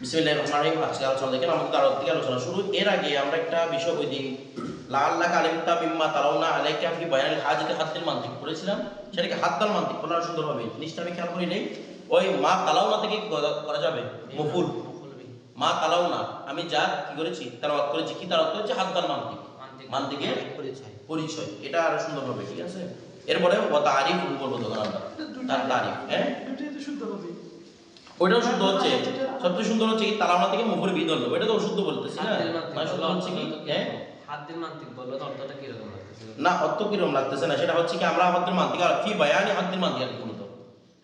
বিসমিল্লাহ রহমান রহিম আজকে আলোচনা দেখেন আমাদের তার থেকে আলোচনা শুরু। এর আগে আমরা একটা বিষয় ওই দিন লাল আলিমতা মিম্মা তালাউনা আলাইকা ফি বায়ানিল হাজতে হাদ্দিল মান্তিক পড়েছিলাম। সেটাকে মান্তিক বলা জিনিসটা আমি খেয়াল করি নেই ওই মা তালাউনা থেকে করা- করা যাবে? মফুল। মা তালাউনা আমি যা কি করেছি? তালাওয়াত করেছি। কি তালাওয়াত করেছি? হাদ্দাল মান্তিক। মান্তিকের পরিচয়। পরিচয়। এটা আরও সুন্দর হবে ঠিক আছে? এরপরে তারিফ বলব তখন আমরা। তার তারিফ হ্যাঁ দুটোই তো শুদ্ধ হবে ওইটাও শুদ্ধ হচ্ছে। সবচেয়ে সুন্দর হচ্ছে কি তালামা থেকে মুখের বিদল ওইটা তো অশুদ্ধ বলতেছি না। শুদ্ধ হচ্ছে কি? হ্যাঁ? হাদ্দিল মান্তিক বলল অর্থটা কীরকম লাগতেছে? না অত কিরম লাগতেছে না। সেটা হচ্ছে কি আমরা হদ্দিল মান্তিক আর ফি বায়ানি হদ্দিল মান্তিক আর কি মূলত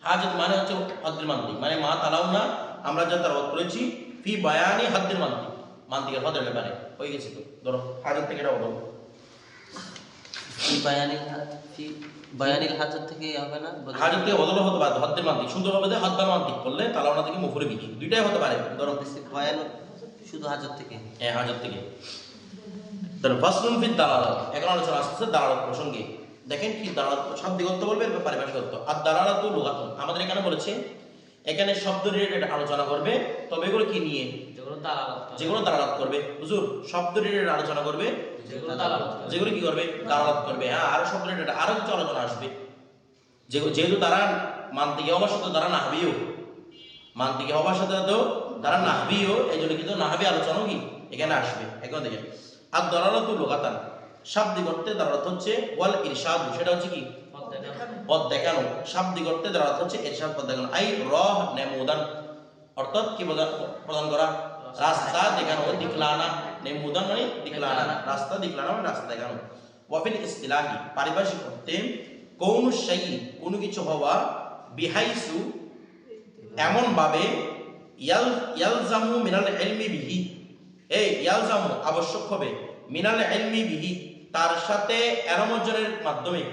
হাজত মানে হচ্ছে হদ্দিল মান্তিক মানে মা তালাও না আমরা যা তালাওয়াত করেছি ফি বায়ানি হদ্দিল মান্তিক মান্তিকের হদের ব্যাপারে। হয়ে গেছে তো। ধরো হাজত থেকে এটা বলো বায়ানিল হাজত থেকে হবে না? হাজত থেকে বদল হতে পারে মান্তিক সুন্দরভাবে যে হদ্দাল মান্তিক করলে তালাওনা থেকে মুখরে বিধি দুইটাই হতে পারে। ধরো বায়ান শুধু হাজত থেকে। হ্যাঁ হাজার থেকে। তাহলে ফাসলুন ফিদ দালালাত এখন আলোচনা আসছে দালালাত প্রসঙ্গে। দেখেন কি দালালাত শাব্দিক অর্থ বলবে অর্থ আর দালালাতু লুগাতুন। আমাদের এখানে বলেছে এখানে শব্দ রিলেটেড আলোচনা করবে তবে এগুলো কি নিয়ে? যেগুলো দালালত যেগুলো দালালাত করবে। হুজুর শব্দ রিলেটেড আলোচনা করবে যেগুলো কি করবে? দালালাত করবে হ্যাঁ? আরও শব্দ রিলেটেড আরও কিছু আলোচনা আসবে যেহেতু তারা মান্তিকে হবার সাথে তারা নাহবিও। মান্তিকে হবার সাথে তো তারা নাহবিও এই জন্য কিন্তু নাহবি আলোচনাও কি? এখানে আসবে। এখন দেখেন আর দলালত লোকাতান শাব্দিক অর্থে দালালত হচ্ছে ওয়াল ইরশাদ সেটা হচ্ছে কি? পথ দেখানো। শাব্দিক অর্থে দালালত হচ্ছে ইরশাদ পথ দেখানো। আই রহ নেমুদান অর্থাৎ কি প্রদান করা? রাস্তা দেখানো দিকলানা নেমুদান মানে দিকলানা রাস্তা দিকলানা মানে রাস্তা দেখানো। ওয়াফিল ইস্তিলাহি পারিভাষিক অর্থে কোন সেই কোনো কিছু হওয়া বিহাইসু এমন ভাবে ইয়াল, ইয়ালজামু মিনাল ইলমি বিহি। এই ইয়ালজামু আবশ্যক হবে মিনাল ইলমি বিহি, তার সাথে এলম অর্জনের মাধ্যমে।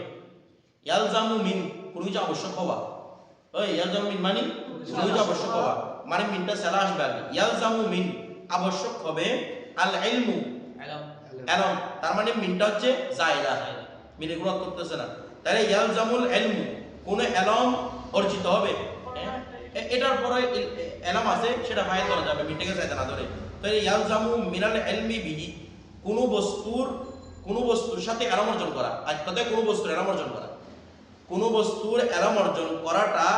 ইয়ালজামু মিন, কোনো কিছু আবশ্যক হওয়া। ওই ইয়ালজামু মিন মানে কোনো কিছু আবশ্যক হওয়া। মানে মিনটা সেলা আসবে। আগে ইয়ালজামু মিন আবশ্যক হবে আল ইলমু। এলম। তার মানে মিনটা হচ্ছে জায়দা মিনে গুণ করতেছে না। তাহলে ইয়ালজামুল ইলমু কোন এলম অর্জিত হবে? এটার পরে এলম আছে সেটা ফাইল করা যাবে মিনটাকে চাইতে না ধরে। তাহলে ইয়ালজামু মিনাল ইলমি বিহি কোন বস্তুর কোন বস্তুর সাথে এলম অর্জন করা। আর তাতে কোন বস্তুর এলম অর্জন করা? কোন বস্তুর এলম অর্জন করাটা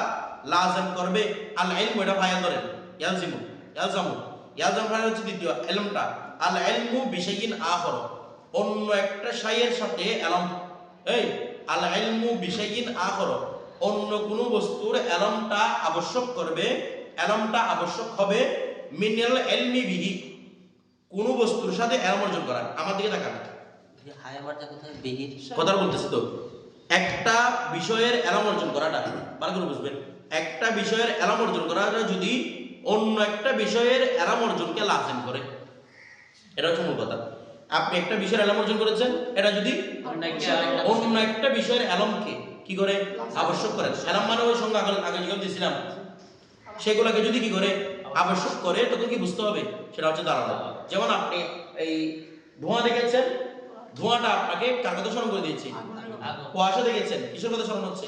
লাজম করবে আল ইলমু এটা ফাইল ধরেন ইয়ালজিমু ইয়ালজামু। ইয়ালজাম ফাইল হচ্ছে দ্বিতীয় এলমটা আল ইলমু বিশাইইন আখর। অন্য একটা শাইয়ের সাথে এলম। এই আল ইলমু বিশাইইন আখর। অন্য কোন বস্তুর এলমটা আবশ্যক করবে এলমটা আবশ্যক হবে মিনাল ইলমি বিহি। কোন বস্তুর সাথে এলম অর্জন করা। আমার দিকে তাকান। কথা বলতেছি তো। একটা বিষয়ের এলাম অর্জন করাটা। ভালো করে বুঝবেন। একটা বিষয়ের এলাম অর্জন করাটা যদি অন্য একটা বিষয়ের এলাম অর্জনকে লাজেম করে। এটা হচ্ছে মূল কথা। আপনি একটা বিষয়ের এলাম অর্জন করেছেন এটা যদি অন্য একটা বিষয়ের এলমকে কি করে? আবশ্যক করেন। এলাম মানে ওই সঙ্গে আগে যেগুলো দিয়েছিলাম। সেগুলোকে যদি কি করে? আবশ্যক করে তখন কি বুঝতে হবে? সেটা হচ্ছে দাঁড়ানো। যেমন আপনি এই ধোঁয়া দেখেছেন ধোঁয়াটা আপনাকে কার কথা স্মরণ করে দিয়েছে? কুয়াশা দেখেছেন কিসের কথা স্মরণ হচ্ছে?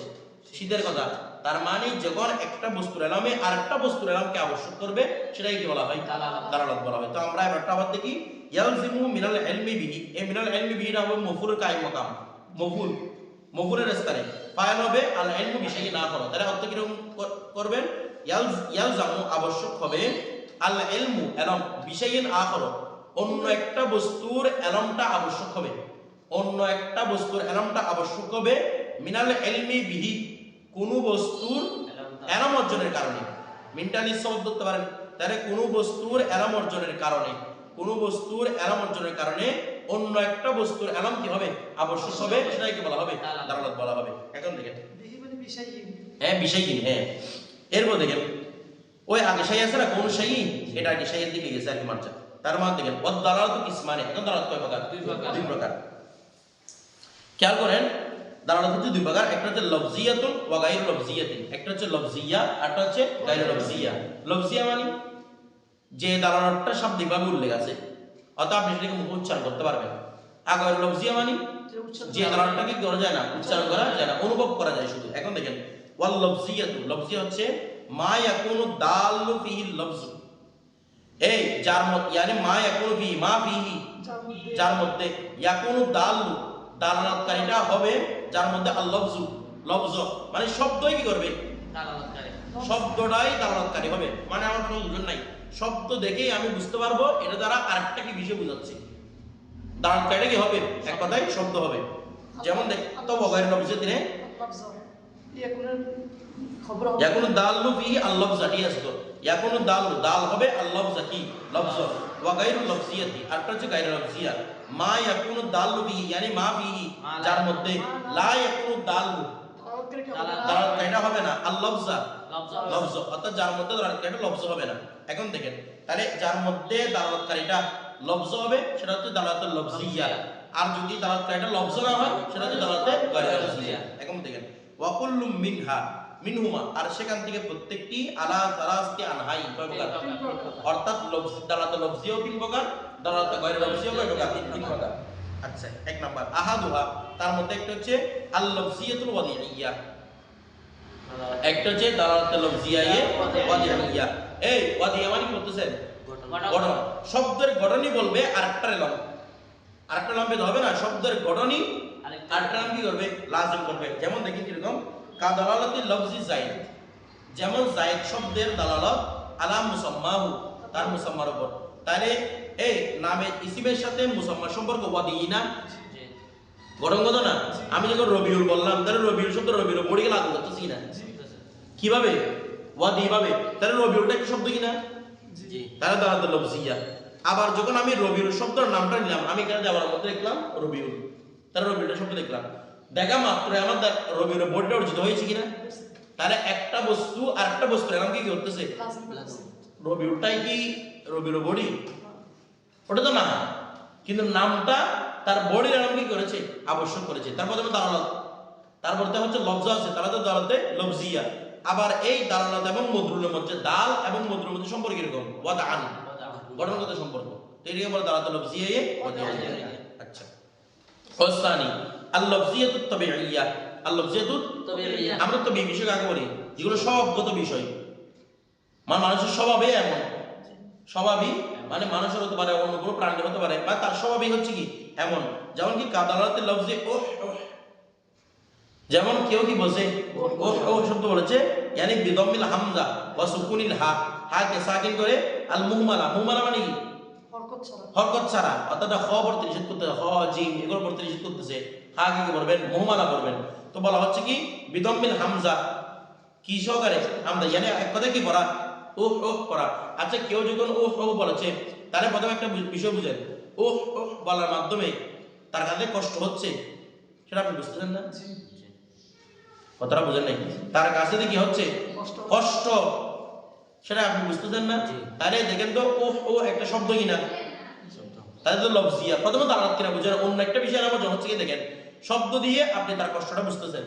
শীতের কথা। তার মানে যখন একটা বস্তুর এলামে আরেকটা বস্তুর এলামকে আবশ্যক করবে সেটাই কি বলা হয়? দালালাত। বলা হয়। তো আমরা এবারটা আবার দেখি। ইয়ালজিমু মিনাল ইলমি বিহি। এই মিনাল ইলমি বিহিটা হবে মফুলের কাই মাকাম। মফুল। মফুলের স্থানে ফাইল হবে আল ইলমু বিষয় না করো। তাহলে অর্থ কীরকম কর- করবেন? ইয়াল ইয়ালজামু আবশ্যক হবে আল ইলমু এলম বিষয়িন আখর অন্য একটা বস্তুর এলমটা আবশ্যক হবে। অন্য একটা বস্তুর এলমটা আবশ্যক হবে মিনাল ইলমি বিহি। কোন বস্তুর। এলম অর্জনের কারণে। মেন্টালি শব্দ ধরতে পারেন তাহলে কোন বস্তুর এলম অর্জনের কারণে, কোন বস্তুর এলম অর্জনের কারণে অন্য একটা বস্তুর এলম কি হবে? আবশ্যক হবে সেটাই কি বলা হবে, দালালাত। বলা হবে। এখন দেখেন। মানে বিষয়হীন হ্যাঁ। হ্যাঁ এরপর দেখেন, ওই আগে সাই আছে না, কোন সাই এটা আগে সাইয়ের দিকে গেছে আর কি মারছে তার মানে দেখেন ওর দালালত কিসমানে, এখন দালালত কয় প্রকার। দুই প্রকার। খেয়াল করেন দালালত হচ্ছে দুই প্রকার একটা হচ্ছে লফজিয়াতুন ওয়া গায়রু লফজিয়াতিন। একটা হচ্ছে লফজিয়া আর একটা হচ্ছে গায়রু লফজিয়া। লফজিয়া মানে যে দালালতটা শাব্দিকভাবে উল্লেখ আছে। অর্থাৎ আপনি সেটাকে মুখ উচ্চারণ করতে পারবেন। আর গায়রু লফজিয়া মানে যে উচ্চারণ যে কি করা যায় না উচ্চারণ করা যায় না অনুভব করা যায় শুধু। এখন দেখেন ওয়াল লফজিয়াতু। লফজিয়া হচ্ছে মা ইয়াকুনু দাল্লু ফিহি লফজু। এই যার মধ্যে ইয়ানি মা ইয়াকুনু ফি মা ফিহি যার মধ্যে। ইয়াকুনু দালু দালালাতকারীটা হবে যার মধ্যে আল্লাফজু লফজ মানে শব্দই কি করবে? শব্দটাই দালালতকারী হবে। মানে আমার কোনো দুজন নাই। শব্দ দেখেই আমি বুঝতে পারব এটা দ্বারা আরেকটা কি বিষয় বুঝাচ্ছে। দালালতকারীটা কি হবে? এক কথায় শব্দ হবে। যেমন দেখ তো বগায়ের নবজে দিনে ইয়াকুনু দাল্লু ফি আল্লাফজা ঠিক আছে ইয়াকুনু দাল্লু দাল হবে আল্লাফজা কি? লফজ ওয়া গায়রু লফজিয়াতি আরটা হচ্ছে গায়রু লফজিয়া মা ইয়াকুনু দাল্লু yani মা ফিহি যার মধ্যে লা ইয়াকুনু দাল্লু। হবে দালাল- দালালতকারীটা হবে না আল্লাফজা লফজ। লফজ। অর্থাৎ যার মধ্যে দালালকারীটা লফজ হবে না। এখন দেখেন তাহলে যার মধ্যে দালালকারীটা লফজ হবে সেটা হচ্ছে দালালাতুল লফজিয়া। আর যদি দালালকারীটা লফজ না হয় সেটা হচ্ছে দালালাতে গায়রু লফজিয়া। এখন দেখেন ওয়া কুল্লু মিনহা মিনহুমা আর সেখান থেকে প্রত্যেকটি আলা সালাসতি আনহাই। অর্থাৎ লফজ দালালাতুল লফজিয়াও তিন প্রকার দালালাতুল গায়রু তিন আচ্ছা এক নাম্বার। আহাদুহা তার মধ্যে একটা হচ্ছে আল লফজিয়াতুল একটা হচ্ছে দালালাতুল লফজিয়ায়ে ওয়াদিইয়া এই ওয়াদিয়া মানে কি বলতেছেন? গঠন। শব্দের গঠনই বলবে আরেকটা আরেকটা হবে না শব্দের গঠনই আরেকটা। করবে? লাজিম করবে। যেমন দেখি কীরকম কা দালালাতি লফজি জাইদ যেমন জাইদ শব্দের দালালত আলা মুসাম্মাহু তার মুসাম্মার উপর। তাহলে এই নামে ইসিমের সাথে মুসাম্মার সম্পর্ক ওয়াদিনা গঠন কত না? আমি যখন রবিউল বললাম তাহলে রবিউল শব্দ রবিউল বড়ি লাগু করতেছি না কীভাবে? ওয়াদি ভাবে তাহলে রবিউলটা একটা শব্দ কিনা? দাঁড়াতে লফজিয়া আবার যখন আমি রবিউল শব্দের নামটা নিলাম আমি এখানে দেওয়ার মধ্যে লিখলাম রবিউল। তাহলে রবিউলটা শব্দ লিখলাম দেখা মাত্র আমার রবিউলের বোর্ডটা অর্জিত হয়েছে কিনা? তাহলে একটা বস্তু আর একটা বস্তু এরকম কি করতেছে। রবিউলটাই কি? রবিউল বডি? ওটা তো না। কিন্তু নামটা তার বডির এরকম কি করেছে? আবশ্যক করেছে। তারপর যেমন দালালত। তারপর তো হচ্ছে লফজ আছে। তারা তো দালাতে লফজিয়া। আবার এই দালালত এবং মদ্রুলের মধ্যে দাল এবং মদ্রুলের মধ্যে সম্পর্ক এরকম ওয়াদ আন গঠনগত সম্পর্ক। তো এটাকে বলে দালাত লফজিয়া আচ্ছা ওসানি আল লফজিয়াতু তাবিইয়া আল লফজিয়াতু তাবিইয়া। আমরা তো বিষয় কাকে বলি। যেগুলো সবগত বিষয়। মানে মানুষের স্বভাবে এমন। স্বভাবই মানে মানুষের হতে পারে অন্য কোনো প্রাণীর হতে পারে বা তার স্বভাবই হচ্ছে কি? এমন। যেমন কি কাদালাতে লফজে ওহ ওহ। যেমন কেউ কি বসে ওহ ওহ শব্দ বলেছে ইয়ানি বিদমিল হামজা ওয়া সুকুনিল হা। হা কে সাকিন করে আল মুহমালা মুহমালা মানে কি? হরকত ছাড়া। অর্থাৎ হ পড়তে নিষেধ করতে হ জিম এগুলো পড়তে নিষেধ করতেছে। হা কি বলবেন? মোহমালা করবেন তো বলা হচ্ছে কি বিদম্বিল হামজা। কি সহকারে? হামজা। মানে এক কথা কি করা ওহ ওহ করা। আচ্ছা কেউ যখন ওহ ওহ বলেছে তাহলে প্রথমে একটা বিষয় বুঝেন। ওহ ওহ বলার মাধ্যমে তার কাছে কষ্ট হচ্ছে সেটা আপনি বুঝতেছেন না? কথাটা বুঝেন নাই? তার কাছে কি হচ্ছে? কষ্ট। সেটা আপনি বুঝতেছেন না। তাহলে দেখেন তো ওহ ও একটা শব্দ কিনা তাহলে তো লফজিয়া প্রথমে দাঁড়াত কিনা বুঝেন। অন্য একটা বিষয় আমার হচ্ছে কি দেখেন শব্দ দিয়ে আপনি তার কষ্টটা বুঝতেছেন।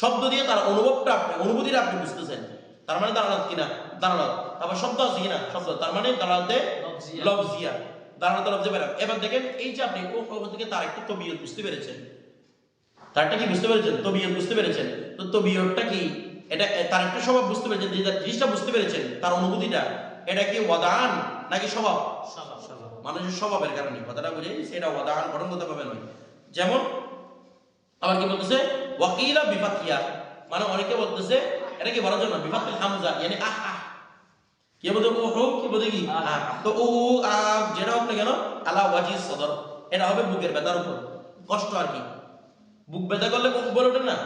শব্দ দিয়ে তার অনুভবটা আপনি অনুভূতিটা আপনি বুঝতেছেন। তার মানে দাঁড়াত কিনা? দাঁড়াত তারপর শব্দ আছে কিনা? শব্দ। তার মানে দাঁড়াতে লফজিয়া। দাঁড়াতে লফজে বেরাম এবার দেখেন এই যে আপনি ও থেকে তার একটা তবিয়ত বুঝতে পেরেছেন? তারটা কি বুঝতে পেরেছেন? তবিয়ত বুঝতে পেরেছেন? তো তবিয়তটা কি? এটা তার একটা স্বভাব বুঝতে পেরেছেন? যে জিনিসটা বুঝতে পেরেছেন? তার অনুভূতিটা? এটা কি ওয়াদান নাকি স্বভাব? মানুষের স্বভাবের কারণে। কথাটা বুঝে সেটা ওয়াদান গঠনগত ভাবে নয়। যেমন আবার কি বলতেছে? ওয়াকিলা বিফাতিয়া মানে অনেকে বলতেছে এটা কি বলার জন্য? বিফাতুল হামজা মানে আহ আহ। কে বলতে ও হো কি বলতে কি? তো ও আহ যেটা হোক না কেন আলা ওয়াজি সদর। এটা হবে বুকের ব্যথার উপর। কষ্ট আর কি। বুক ব্যথা করলে ও বলে ওঠে না?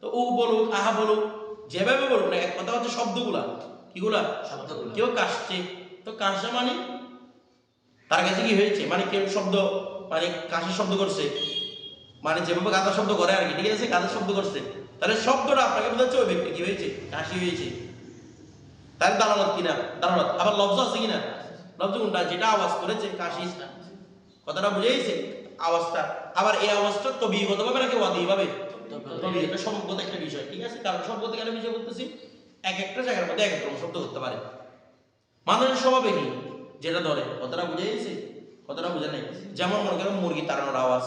তো ও বলুক আহা বলুক যেভাবে বলুক না এক কথা হচ্ছে শব্দগুলা। কিগুলা? শব্দগুলা। কেউ কাশছে। তো কাশা মানে? তার কাছে কি হয়েছে? মানে কেউ শব্দ মানে কাশির শব্দ করছে। মানে যেভাবে গাঁদা শব্দ করে আর কি ঠিক আছে? গাঁদা শব্দ করছে। তাহলে শব্দটা আপনাকে বোঝাচ্ছে ওই ব্যক্তি কি হয়েছে? কাশি হয়েছে। তাহলে দালালত কিনা? দালালত। আবার লব্জ আছে কিনা? লব্জ কোনটা? যেটা আওয়াজ করেছে, কাশি কথাটা বুঝেইছে? আওয়াজটা। আবার এই আওয়াজটা তবিগত ভাবে নাকি ওয়াদি ভাবে? এটা সম্পদ একটা বিষয়, ঠিক আছে? কারণ সম্পদ কেন বিষয় বলতেছি? এক একটা জায়গার মধ্যে এক রকম শব্দ করতে পারে। মানুষের স্বভাবে কি? যেটা ধরে। কতটা বুঝে গেছে কতটা বুঝে নেই। যেমন মনে করেন মুরগি তাড়ানোর আওয়াজ।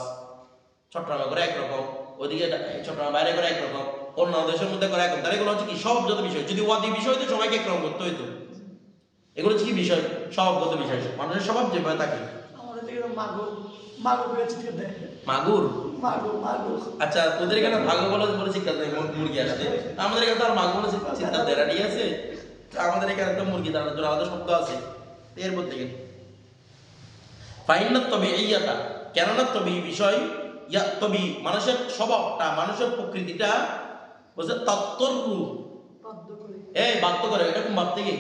চট্টগ্রামে করে একরকম। ওদিকে চট্টগ্রাম বাইরে করে একরকম অন্য দেশের মধ্যে করে একরকম তাহলে এগুলো হচ্ছে কি? সব যত বিষয়। যদি ওয়াদি বিষয় হতো সবাইকে একরকম করতে হইতো। এগুলো হচ্ছে কি বিষয়? স্বভাবগত বিষয়। মানুষের স্বভাব যেভাবে থাকে। মাগুর মাগো মাগো আচ্ছা তোদের এখানে ভাগ্য বলে বলে চিৎকার দেয় মুরগি আসতে আমাদের এখানে তো আর মাগুর বলে চিৎকার দেয় ঠিক আছে। আমাদের এখানে তো মুরগি দাঁড়ানোর জন্য আলাদা শব্দ আছে। এরপর থেকে। ফাইনাত তবে এইয়াটা কেননা তবে এই বিষয় ইয়া মানুষের স্বভাবটা মানুষের প্রকৃতিটা বলছে তত্তর রূপ। এই বাধ্য করে এটা কোন বাদ থেকে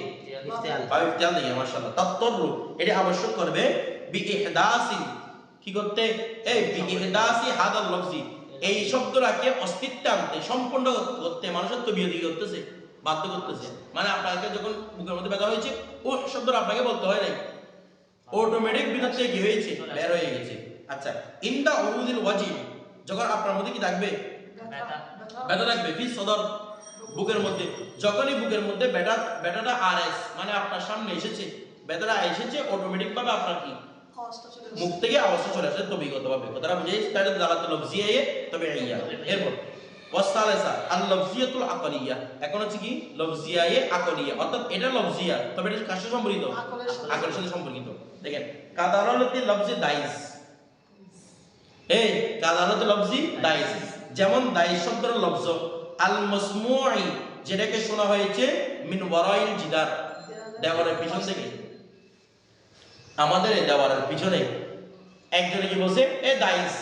ইফতিহাল। থেকে মাশাআল্লাহ তত্তর রূপ। এটা আবশ্যক করবে বি ইহদাসি কি করতে? এই বি ইহদাসি হাদাল লফজি। এই শব্দটাকে অস্তিত্ব আনতে সম্পূর্ণ করতে মানুষের তবিয়তি করতেছে বাধ্য করতেছে। মানে আপনাকে যখন বুকের মধ্যে ব্যথা হয়েছে ও শব্দটা আপনাকে বলতে হয় নাই। অটোমেটিক ভিতর কি হয়েছে? বের হয়ে গেছে। আচ্ছা ইন্দা উরুদিল ওয়াজিব যখন আপনার মধ্যে কি থাকবে? ব্যথা। থাকবে ফিস সদর বুকের মধ্যে। যখনই বুকের মধ্যে ব্যথা ব্যথাটা আর এস মানে আপনার সামনে এসেছে ব্যথাটা এসেছে অটোমেটিক ভাবে আপনার কি। মুখ থেকে আওয়াজটা চলে আসে তবিগত ভাবে। কথাটা বুঝে তাহলে দালাত লফজিয়া তবে ইয়া এরপর ওয়াসালাসা আল লফজিয়াতুল আকলিয়া। এখন হচ্ছে কি? লফজিয়া আকলিয়া। অর্থাৎ এটা লফজিয়া তবে এটা কার সাথে সম্পর্কিত। আকলের সাথে। সম্পর্কিত। দেখেন কাদারলতি লফজি দাইস এই কাদারলতি লফজি দাইস যেমন দাইস শব্দের লফজ আল মাসমুই যেটাকে শোনা হয়েছে মিন ওয়ারাইল জিদার দেওয়ালের পিছন থেকে। আমাদের এই দেওয়ালের পিছনে একজনে কি বলছে? এ দাইস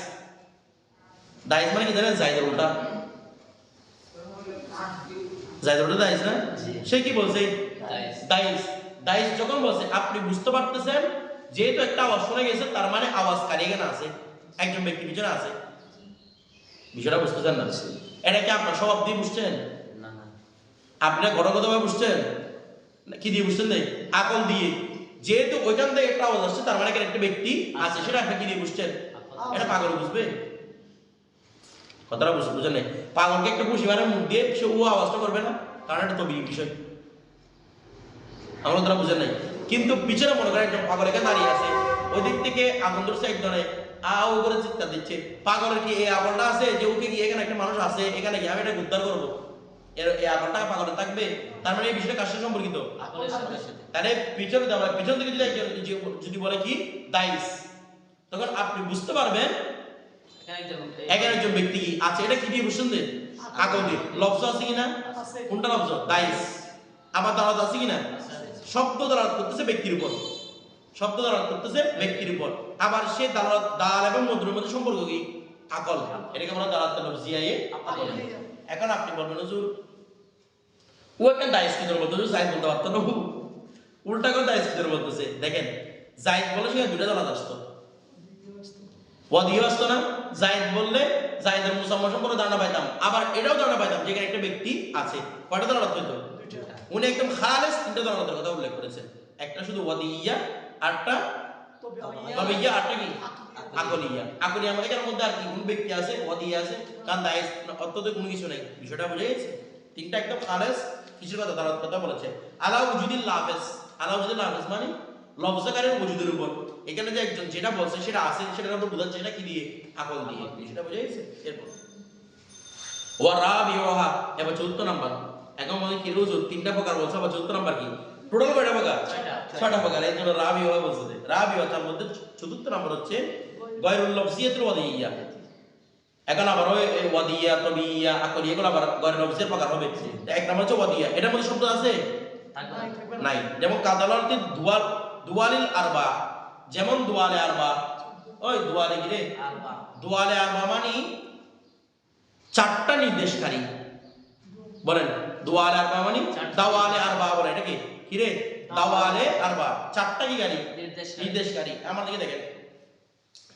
দাইস মানে কি জানেন? জাইদের উল্টা। জাইদের উল্টা দাইস না? সে কি বলছে? দাইস। দাইস যখন বলছে আপনি বুঝতে পারতেছেন যেহেতু একটা আওয়াজ শোনা গেছে তার মানে আওয়াজ কারি এখানে আছে। একজন ব্যক্তি পিছনে আছে। বিষয়টা বুঝতেছেন না এটা কি আপনার স্বভাব দিয়ে বুঝছেন? না। না আপনার বুঝছেন? না কি দিয়ে বুঝছেন নেই আকল দিয়ে। যেহেতু ওইখান থেকে একটা আওয়াজ আসছে তার মানে একটা ব্যক্তি আছে সেটা আপনি কি দিয়ে বুঝছেন? এটা পাগল বুঝবে? কথাটা বুঝ বুঝেন নাই? পাগলকে একটা খুশি মানে মুখ দিয়ে সে ও আওয়াজটা করবে না? কারণ এটা তো বি বিষয়। আমরা তারা বুঝেন নাই? কিন্তু পিছনে মনে করেন একজন পাগল এখানে দাঁড়িয়ে আছে। ওই দিক থেকে আগুন ধরছে একজনে আও করে চিৎকার দিচ্ছে। পাগলের কি এই আগুনটা আছে? যে ওকে কি এখানে একটা মানুষ আছে এখানে কি আমি এটা উদ্ধার করব। এর এই আগুনটা পাগলের থাকবে? তার মানে এই বিষয়টা কার সাথে সম্পর্কিত? তাহলে পিছনে দেওয়া পিছন থেকে যদি একজন যদি বলে কি? দাইস। তখন আপনি বুঝতে পারবেন এখানে একজন ব্যক্তি কি আছে? এটা কি দিয়ে বুঝছেন যে আকল দিয়ে লফজ আছে কিনা কোনটা লফজ? দাইস। আবার দাওয়াত আছে কিনা শব্দ দালাত করতেছে ব্যক্তির উপর। শব্দ দালাত করতেছে ব্যক্তির উপর। আবার সে দালাত দাল এবং মধুরের মধ্যে সম্পর্ক কি? আকল। এটাকে আমরা দালাত লফজিয়ায়ে আকল এখন আপনি বলবেন, হুজুর, ও একটা দাইস কি ধরে বলতেছে? জাইদ বলতে পারতো না। উল্টা করে দাইস কি ধরে বলতেছে? দেখেন জাইদ বলে সে দুটা দালাত আসতো। ওয়াদিও আসতো না জাইদ বললে জাইদের মুসাম্মা সম্পর্কে ধারণা পাইতাম। আবার এটাও ধারণা পাইতাম, যেখানে একটা ব্যক্তি আছে। কয়টা দালাত হইতো? উনি একদম খালেস তিনটা দালাতের কথা উল্লেখ করেছেন। একটা শুধু ওয়াদিয়া আটটা? তবে ইয়া আটটা কি? আকলিয়া। আকলিয়া। আকলিয়া মানে এটার মধ্যে আর কি? কোন ব্যক্তি আছে ওয়াদিয়া আছে কারণ অত্যন্ত কোনো কিছু নেই। বিষয়টা বুঝে গেছে? তিনটা একদম খালেস। কিছুর কথা? দালাত কথা বলেছে। আলা উজুদিল লাফেজ। আলা উজুদিল লাফেজ মানে? লফজকারের উপর। এখানে যে একজন যেটা বলছে সেটা আছে সেটার উপর বোঝাচ্ছে এটা কি দিয়ে? আকল দিয়ে। বিষয়টা বুঝে গেছে? এরপর। ওয়া রাবিওহা এবার চতুর্থ নাম্বার। এখন মনে কি রোজ তিনটা প্রকার বলছে। আবার চতুর্থ নাম্বার কি? টোটাল কয়টা প্রকার? প্রকার এই জন্য রাবিওহা বলছে রাবিওহা তার মধ্যে চতুর্থ নাম্বার হচ্ছে গয়রুল লফজিয়াতুল ওয়াদিয়া। এখন আবার ওই ওয়াদিয়া তবিয়া আকলি এগুলো আবার গয়রুল লফজিয়ার প্রকার হবে। এক নাম্বার হচ্ছে ওয়াদিয়া। এটার মধ্যে শব্দ আছে? নাই, যেমন কাদালাতে দুয়াল দুয়ালিল আরবা। যেমন দুয়ালে আরবা। ওই দুয়ালে গিরে দুয়ালে আরবা মানে চারটা নির্দেশকারী। বলেন দুয়ালে আরবা মানে দাওয়ালে আরবা বলে। এটা কি? কিরে দাওয়ালে আরবা চারটা কি গাড়ি নির্দেশকারী। আমার দিকে দেখেন।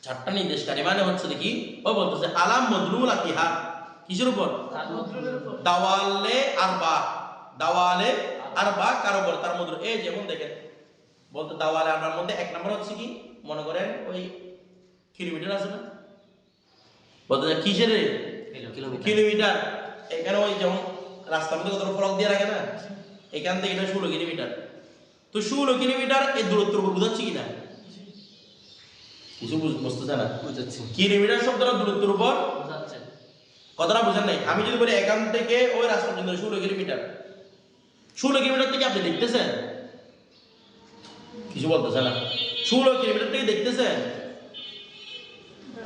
চারটা নির্দেশকারী মানে হচ্ছে দেখি ও বলতেছে আলাম মদরুল আকিহা কিসের উপর? দাওয়ালে আরবা। দাওয়ালে আরবা কার উপর? তার মধ্যে এই যেমন দেখেন। বলতে দাওয়ালে আরবার মধ্যে এক নম্বর হচ্ছে কি? মনে করেন ওই কিলোমিটার আছে না? বলতে কিসের? কিলোমিটার। কিলোমিটার। এখানে ওই যেমন রাস্তার মধ্যে কত ফলক দিয়ে রাখে না? এখান থেকে এটা ষোলো কিলোমিটার। তো ষোলো কিলোমিটার এই দূরত্বের উপর বুঝাচ্ছি কিনা কিছু বুঝ- বুঝতেছে না বুঝাচ্ছি কিলোমিটার শব্দটা দূরত্বের উপর কথাটা বুঝেন নাই আমি যদি বলি এখান থেকে ওই রাস্তা পর্যন্ত ষোলো কিলোমিটার ষোলো কিলোমিটার থেকে আপনি দেখতেছেন বলতেছে না ষোলো কিলোমিটার থেকে দেখতেছেন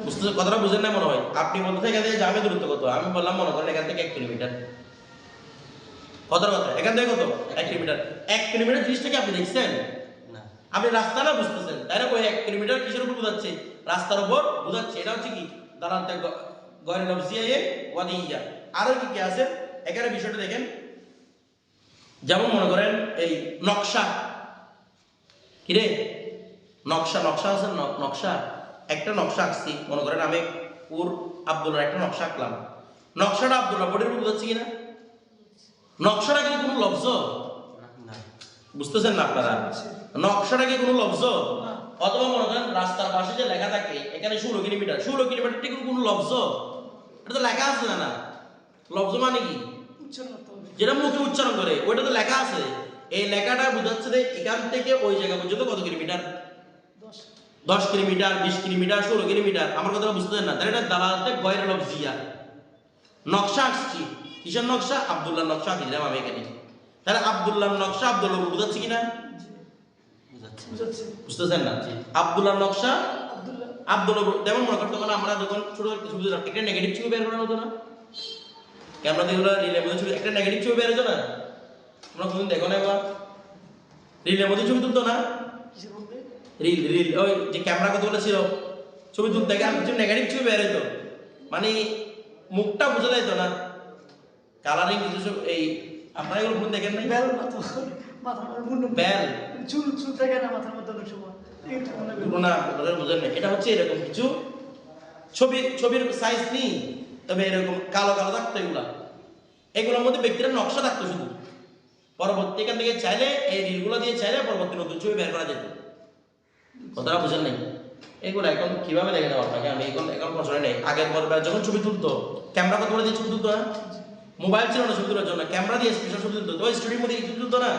বুঝতে কথাটা বুঝেন না মনে হয় আপনি বলতে এখান থেকে জামে দূরত্ব কত আমি বললাম মনে করেন এখান থেকে এক কিলোমিটার কথা এখান থেকে কত? এক কিলোমিটার। এক কিলোমিটার জিনিসটাকে আপনি দেখছেন? আপনি বুঝতেছেন। তাই না? ওই এক কিলোমিটার কিসের উপর বোঝাচ্ছে? রাস্তার উপর বোঝাচ্ছে। এটা হচ্ছে কি? দাঁড়াতে গড়ে লবজিয়ে ওয়াদিয়া আরও কি কি আছে? এখানে বিষয়টা দেখেন। যেমন মনে করেন এই নকশা। কিরে নকশা নকশা আছে নকশা? একটা নকশা আঁকছি। মনে করেন আমি উর আব্দুল্লাহ একটা নকশা আঁকলাম। নকশাটা আব্দুল্লাহ বোর্ডের উপর বোঝাচ্ছে কিনা? নকশাটা কি কোনো লফজ? বুঝতেছেন না আপনারা? নকশাটা কি কোনো লফজ? অথবা মনে করেন রাস্তার পাশে যে লেখা থাকে, এখানে ষোলো কিলোমিটার ষোলো কিলোমিটার ঠিক কোনো লফজ? এটা তো লেখা আছে না না। লফজ মানে কি? যেটা মুখে উচ্চারণ করে, ওইটা তো লেখা আছে। এই লেখাটা বোঝাচ্ছে যে এখান থেকে ওই জায়গা পর্যন্ত কত কিলোমিটার? দশ কিলোমিটার, বিশ কিলোমিটার, ষোলো কিলোমিটার। আমার কথা বুঝতেছেন না। তাহলে এটা দালালতে গয়ের লফজিয়া। নকশা আঁকছি কিসের নকশা? আবদুল্লাহ নকশা দিলাম আমি এখানে তাহলে আব্দুল্লাহ নকশা আব্দুল্লাহ বোঝাচ্ছে কিনা? বুঝতেছেন না? আব্দুল্লাহ নকশা? আব্দুল্লাহ। যেমন মনে করতো তখন আমরা যখন ছোট ছবি তুলতাম, একটা নেগেটিভ ছবি বের করানো হতো না? ক্যামেরা দিয়ে রিলের মধ্যে ছবি একটা নেগেটিভ ছবি বের হতো না? তোমরা কোনদিন দেখো না এবার রিলের মধ্যে ছবি তুলতো না? রিল রিল ওই যে ক্যামেরা কতগুলো ছিল ছবি তুলতে গেলে কিছু নেগেটিভ ছবি বের হতো মানে মুখটা বোঝা যেত না। কালারিং কিছু সব এই আপনারা এগুলো কোন দেখেন নাই? বেল মাথা মাথার মুন্ডু বেল। চুল চুল থাকে না মাথার মধ্যে অনেক সময়। হয় না বোঝেন না এটা হচ্ছে এরকম কিছু ছবি ছবির সাইজ নেই তবে এরকম কালো কালো থাকতো এগুলা। এগুলোর মধ্যে ব্যক্তিরা নকশা থাকতো শুধু। পরবর্তী এখান থেকে চাইলে এই রিলগুলো দিয়ে চাইলে পরবর্তী নতুন ছবি বের করা যেত। কথাটা বুঝেন নাই? এগুলো এখন কীভাবে দেখে দেওয়া আপনাকে? আমি এখন এখন প্রশ্ন নেই। আগের পর যখন ছবি তুলতো ক্যামেরা কত করে দিয়ে ছবি তুলতো না মোবাইল ছিল না ছবি তোলার জন্য, ক্যামেরা দিয়ে স্পেশাল ছবি তুলতো তো ওই স্টুডিওর মধ্যে ছবি তুলতো না।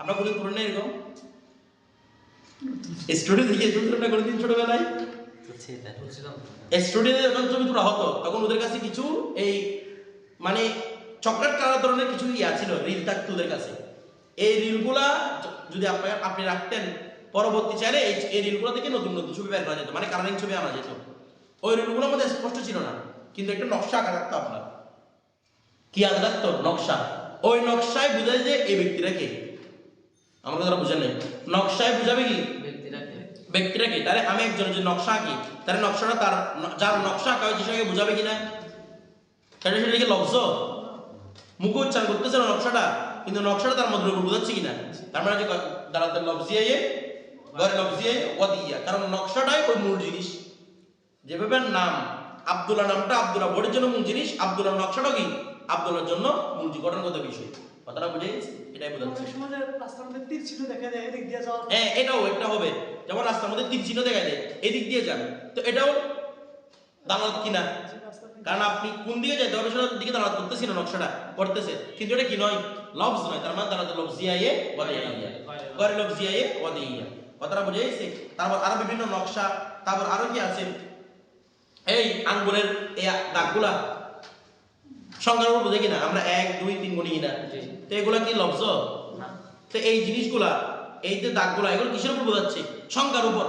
আমরা কোনোদিন তুলেন না এরকম। স্টুডিও থেকে ছবি তুলেন কোনোদিন ছোটবেলায়? স্টুডিওতে যখন ছবি তোলা হতো, তখন ওদের কাছে কিছু এই মানে চকলেট কালার ধরনের কিছু ইয়া ছিল, রিল থাকতো ওদের কাছে। এই রিলগুলা যদি আপনার আপনি রাখতেন, পরবর্তী চাইলে এই এই রিলগুলো থেকে নতুন নতুন ছবি বের করা যেত মানে কালারিং ছবি আনা যেত। ওই রিলগুলোর মধ্যে স্পষ্ট ছিল না, কিন্তু একটা নকশা আঁকা থাকতো আপনার। কি থাকতো নকশা? ওই নকশায় বোঝায় যে এই ব্যক্তিরা কে? আমার কথাটা বুঝেন নাই। নকশায় বুঝাবে কি? ব্যক্তিরাকে ব্যক্তিটা কি? তাহলে আমি একজনের যে নকশা আঁকি তাহলে নকশাটা তার যার নকশা আঁকা হয়েছে সেটাকে বোঝাবে কিনা তাহলে সেটা কি লফজ মুখ উচ্চারণ করতেছে না নকশাটা কিন্তু নকশাটা তার মধ্যে উপর বোঝাচ্ছে কিনা তার মানে ক- দাঁড়াতে লফজিয়াইয়ে ঘরে লফজিয়াই ওয়াদিয়া। কারণ নকশাটাই ওই মূল জিনিস। যেভাবে নাম আব্দুল্লাহ নামটা আব্দুল্লাহ বোর্ডের জন্য মূল জিনিস আব্দুল্লাহ নকশাটা কি? আব্দুল্লাহর জন্য মূল গঠনগত বিষয়। কথাটা বুঝে গেছি? এটাই বোঝাচ্ছে অনেক সময় যে রাস্তার মধ্যে তীর ছিল দেখা যায় এদিক দিয়ে যাওয়ার। হ্যাঁ এটাও একটা হবে। যেমন রাস্তার মধ্যে তীর চিহ্ন দেখা যায় এদিক দিয়ে যান। তো এটাও দালালত কিনা? কারণ আপনি কোন দিকে যাইতে হবে সেটার দিকে দালালত করতেছি না নকশাটা করতেছে। কিন্তু এটা কি নয়? লফজ নয়। তার মানে দালালত লফজ জিয়ায়ে ওয়াদিয়া গরে লফজ জিয়ায়ে ওয়াদিয়া কথাটা বুঝে গেছে? তারপর আরও বিভিন্ন নকশা তারপর আরও কি আছে? এই আঙ্গুলের এই দাগগুলা সংখ্যার উপর বুঝে কিনা? আমরা এক দুই তিন গুণি কিনা? তো এগুলা কি লফজ না। তো এই জিনিসগুলা এই যে দাগগুলা এগুলো কিসের উপর বোঝাচ্ছে? সংখ্যার উপর।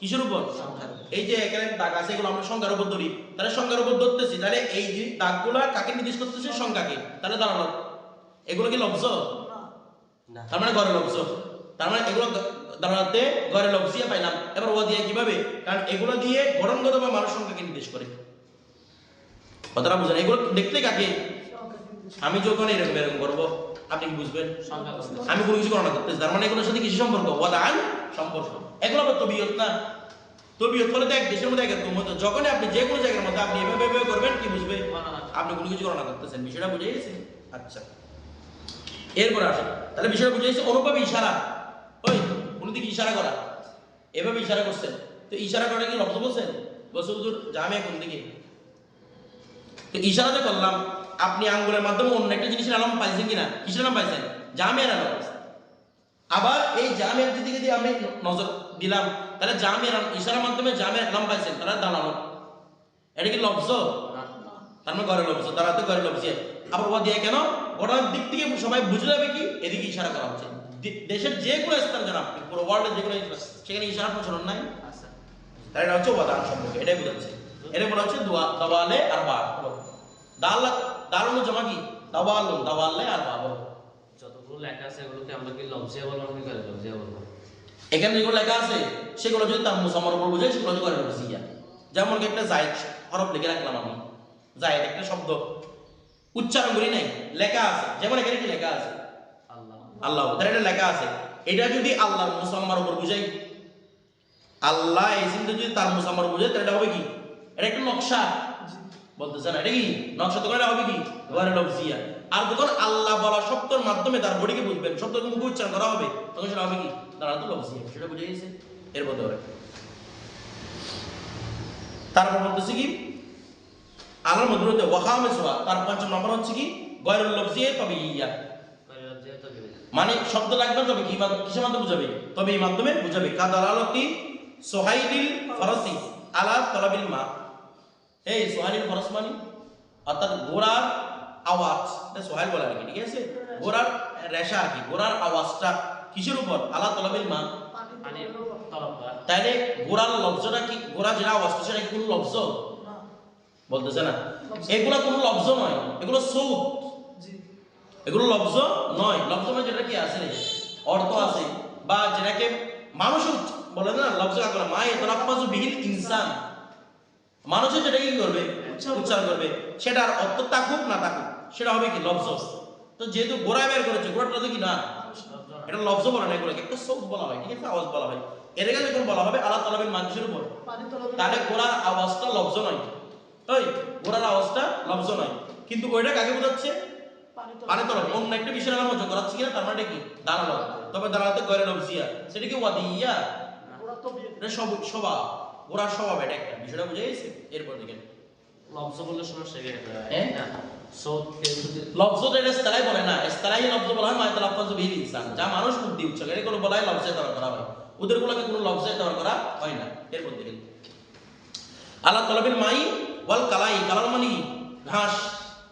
কিসের উপর? এই যে এখানে দাগ আছে এগুলো আমরা সংখ্যার উপর ধরি। তাহলে সংখ্যার উপর ধরতেছি তাহলে এই যে দাগগুলা কাকে নির্দেশ করতেছে? সংখ্যাকে তাহলে দাঁড়ানো এগুলো কি লব্জ? না। না তার মানে ঘরে লব্জ। তার মানে এগুলো দাঁড়াতে ঘরে লব্জিয়া পাইলাম। এবার ও দিয়ে কীভাবে? কারণ এগুলো দিয়ে গঠনগত বা মানুষ সংখ্যাকে নির্দেশ করে। কথাটা বুঝেন এগুলো দেখতে কাকে? আমি যখন এরকম এরকম করব আপনি কি বুঝবেন? আমি কোনো কিছু গণনা করতেছি তার মানে এগুলোর সাথে কিছু সম্পর্ক? ওয়াদান সম্পর্ক। এগুলো আবার তবিয়ত না? তবিয়ত হলে তো এক দেশের মধ্যে এক রকম হতো। যখনই আপনি যে কোনো জায়গার মধ্যে আপনি এভাবে এভাবে করবেন কি বুঝবে। আপনি কোনো কিছু গণনা করতেছেন বিষয়টা বুঝে গেছে? আচ্ছা। এরপর আসে তাহলে বিষয়টা বুঝে গেছে অনুভবে ইশারা। ওই কোনো দিকে ইশারা করা? এভাবে ইশারা করছেন। তো ইশারা করা কি লব্ধ বলছেন? বলছে হুজুর জামিয়া কোন দিকে? তো ইশারা যে করলাম আপনি আঙ্গুলের মাধ্যমে অন্য একটা জিনিসের আলাম পাইছেন কিনা? কিসের আলাম পাইছেন? জামিয়ার আলম আবার এই জামিয়ার দিকে যদি আমি নজর দিলাম তাহলে জামিয়ার আলাম- ইশারার মাধ্যমে জামিয়ার আলাম পাইছেন তারা দাঁড়ানো এটা কি লব্জ তার মানে ঘরে লব্জ তারা তো ঘরে লব্জ আবার ওয়া দিয়ে কেন? ঘটনার দিক থেকে সবাই বুঝে যাবে কি? এদিকে ইশারা করা হচ্ছে। দেশের যে কোনো স্থান যান আপনি পুরো ওয়ার্ল্ডের যে কোনো সেখানে ইশারা প্রচলন নাই। আচ্ছা। তাই এটা হচ্ছে উপাদান সম্পর্কে এটাই বোঝাচ্ছে। এটা বলা হচ্ছে দোয়া দাওয়ালে আর বা দাল দারুণ জমা কি? দাওয়ালুন দাওয়ালে আর বা যতগুলো লেখা আছে এগুলোকে আমরা কি লবজিয়া বলব নাকি করে লবজিয়া বলব? এখানে যেগুলো লেখা আছে সেগুলো যদি তার মুসামার উপর বোঝায় সেগুলো হচ্ছে করে বুঝিয়া যেমন কি একটা জায়দ হরফ লিখে রাখলাম আমি। জায়দ একটা শব্দ। উচ্চারণ করি নাই লেখা আছে। যেমন এখানে কি লেখা আছে? আল্লাহ। আল্লাহ। তাহলে এটা লেখা আছে। এটা যদি আল্লাহর মুসাম্মার উপর বুঝাই আল্লাহ এই যদি তার মুসাম্মার বুঝাই তাহলে এটা হবে কি? এটা একটা নকশা। বলতেছেন এটা কি? নকশা তো এটা হবে কি? গরে লফজিয়া আর যখন আল্লাহ বলা শব্দের মাধ্যমে তার বডিকে বুঝবেন শব্দ মুখে উচ্চারণ করা হবে তখন সেটা হবে কি? লফজিয়া সেটা বুঝে গেছে। এর হবে। তারপর বলতেছে কি? আল্লাহর মধ্যে ওয়াহামে সোয়া। তার পঞ্চম নম্বর হচ্ছে কি? গয়রুল লফজিয়া তবে ইয়া। করে মানে শব্দ লাগবে তবে কি কিসের মাধ্যমে বুঝাবে? তবে এই মাধ্যমে বুঝাবে। কাদালালতি সোহাইলিল ফরসি আলা তলাবিল মা এই সোহাইলিল খরচ মানে অর্থাৎ ঘোড়ার আওয়াজ এটা সোহাইল বলে আর কি ঠিক আছে? ঘোড়ার রেশা আর কি ঘোড়ার আওয়াজটা কিসের উপর? আলা তলাবিল মা? তাইলে ঘোড়ার লব্জটা কি ঘোড়া যেটা আওয়াজ করছে সেটা কোনো লব্জ? বলতেছে না? এগুলো কোনো লব্জ নয় এগুলো সৌদ। এগুলো লব্জ নয়। লব্জ মানে যেটা কি আছে? অর্থ আছে। বা যেটাকে মানুষ বলে না লব্জ কাকে বলে মা ইতরাফাজু বিহিল ইনসান। মানুষের যেটা কি করবে? উচ্চারণ করবে। সেটার অর্থ থাকুক না থাকুক সেটা হবে কি লব্জ তো যেহেতু গোড়ায় বের করেছে গোড়াটা তো কি না? এটা লব্জ বলা না এগুলোকে একটা সৌদ বলা হয় ঠিক আছে? আওয়াজ বলা হয়। এটাকে যখন বলা হবে আল্লাহ তালাবের মানুষের উপর। তাহলে ঘোড়ার আওয়াজটা নয়। তাই? ঘোড়ার আওয়াজটা লব্জ নয়। কিন্তু ওইটা কাকে বোঝাচ্ছে? পানি তলবে অন্য একটা বিষয়ের আলোচনা করাচ্ছি কিনা তার মানে কি? দাঁড়াল। তবে দাঁড়াতে গয়রে লবজিয়া সেটা কি ওয়াদিয়া? এটা সব স্বভাব ওরা স্বভাব এটা একটা বিষয়টা বুঝে গেছে? এরপর দেখেন। লবজ বললে সমস্যা হ্যাঁ? না এটা ইস্তালাই বলে না। ইস্তালাই বলা হয় মায়তা লফজ বিল ইনসান। যা মানুষ বুদ্ধি উচ্চ এটা কোনো বলা হয় লফজে ব্যবহার করা হয়। ওদের গুলোকে কোনো লফজে ব্যবহার করা হয় না। এরপর দেখেন। তলবিল মাই ওয়াল কালাই কালার মানে ঘাস।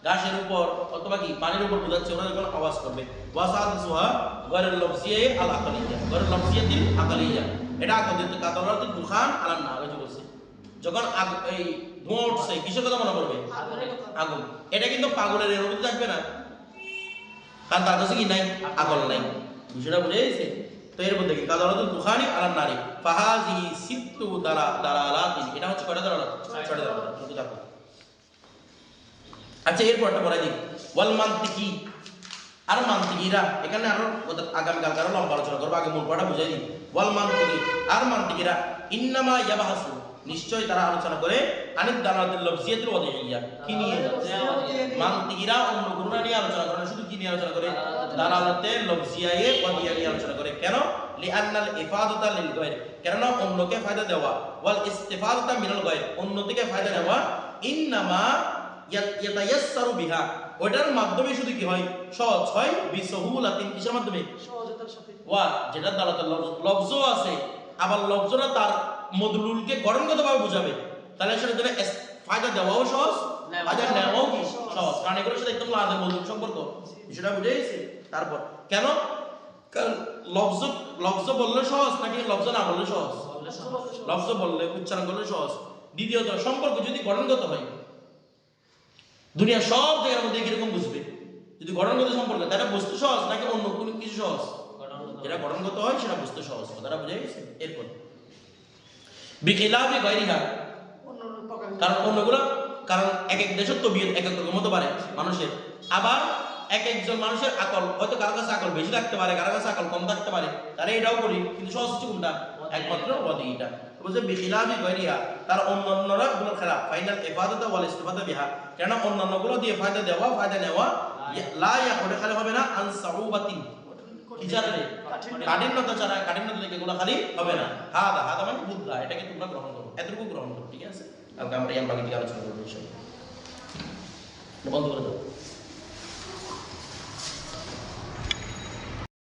ঘাসের উপর অথবা কি? পানির উপর বোঝাচ্ছে ওরা যখন আওয়াজ করবে। ওয়াসাদ সুহা গরের লফজিয়ে আল আকালিয়া। গরের লফজিয়াতিল আকালিয়া। এটা আকদিত কাতরাত দুখান আলান না হয়েছে বলছে। যখন এই ধোঁয়া উঠছে, কিসের কথা মনে আগুনের আগুন। এটা কিন্তু পাগলের, এর মধ্যে থাকবে না। কারণ তার কাছে কি নাই? আগল নাই। বিষয়টা বুঝে গেছে? তো এর মধ্যে কি? কাদারত দুখানি আলান নারী ফাহাজি সিত্তু দালা দালালাতিন এটা হচ্ছে কয়টা দালালাত ছয়টা দালালাত কিন্তু দেখো। আচ্ছা এরপরটা পড়াই দিই। ওয়াল মান্তিকি। আর মান্তিকিরা, এখানে আরও ওদের আগামী কালকে আরও লম্বা আলোচনা করব। আগে মূল পড়া বুঝাই দিই। ওয়াল মান্তিকি আর মান্তিকিরা ইন্নামা ইয়াবাহাসু নিশ্চয় তারা আলোচনা করে আনিদ দালালাতুল লফজিয়াতুল ওয়াদিয়া কি নিয়ে? মান্তিকিরা অন্য গুণা নিয়ে আলোচনা করে শুধু কি নিয়ে আলোচনা করে? দালালাতে লফজিয়ায়ে ওয়াদিয়া নিয়ে আলোচনা করে। কেন? লিআন্নাল ইফাদাতা লিল গায়র। কেননা অন্যকে ফায়দা দেওয়া, ওয়াল ইস্তিফাদাতা মিনাল গায়র। অন্য থেকে ফায়দা নেওয়া ইন্নামা ইয়াত- ইয়াতায়াসসারু বিহা। ওটার মাধ্যমে শুধু কি হয়? সহজ হয় বিসহুলাতিন কিসের মাধ্যমে? সহজতার সাথে। ওয়া যেটা দালাতে লফজ আছে আবার লফজটা তার মদলুলকে গঠনগতভাবে বোঝাবে। তাহলে সেটা ফায়দা দেওয়াও সহজ ফায়দা নেওয়াও সহজ। কারণ এগুলোর সাথে একদম লাজের সম্পর্ক। বিষয়টা বুঝে গেছে তারপর। কেন? কারণ লফজ লফজ বললে সহজ নাকি লফজ না বললে। সহজ। লফজ বললে উচ্চারণ করলে সহজ। দ্বিতীয়ত সম্পর্ক যদি গঠনগত হয় দুনিয়া সব জায়গার মধ্যে কীরকম বুঝবে। যদি গঠনগত সম্পর্ক তাহলে বস্তু সহজ নাকি অন্য কোনো কিছু সহজ। যেটা গঠনগত হয় সেটা বুঝতে সহজ কথাটা বুঝে গেছে? এরপর। বিখিলাফি প্রকার কারণ অন্যগুলো কারণ এক এক দেশের তবিয়ত এক এক রকম হতে পারে মানুষের। আবার এক একজন মানুষের আকল হয়তো কারও কাছে আকল বেশি থাকতে পারে কারও কাছে আকল কম থাকতে পারে। তারা এটাও করি কিন্তু সহজ কোনটা? একমাত্র ওয়াদিটা বলছে বিখিলাফি গায়রিহা তার অন্যান্যরা গুলো খারাপ ফাইনাল ইফাদাতা ওয়াল ইস্তিফাদা বিহা। কেন অন্যান্যগুলো দিয়ে ফায়দা দেওয়া ফায়দা নেওয়া লা ইয়াকুল খালি হবে না আন সাউবাতিন কি জানে কাঠিন্যতা। ছাড়া কাঠিন্যতা থেকে এগুলো খালি হবে না। হাদা হাদা মানে বুদ্ধা এটাকে তোমরা গ্রহণ করো। এতটুকু গ্রহণ করো ঠিক আছে? কালকে আমরা আলোচনা করব বিষয় বন্ধ করে দাও।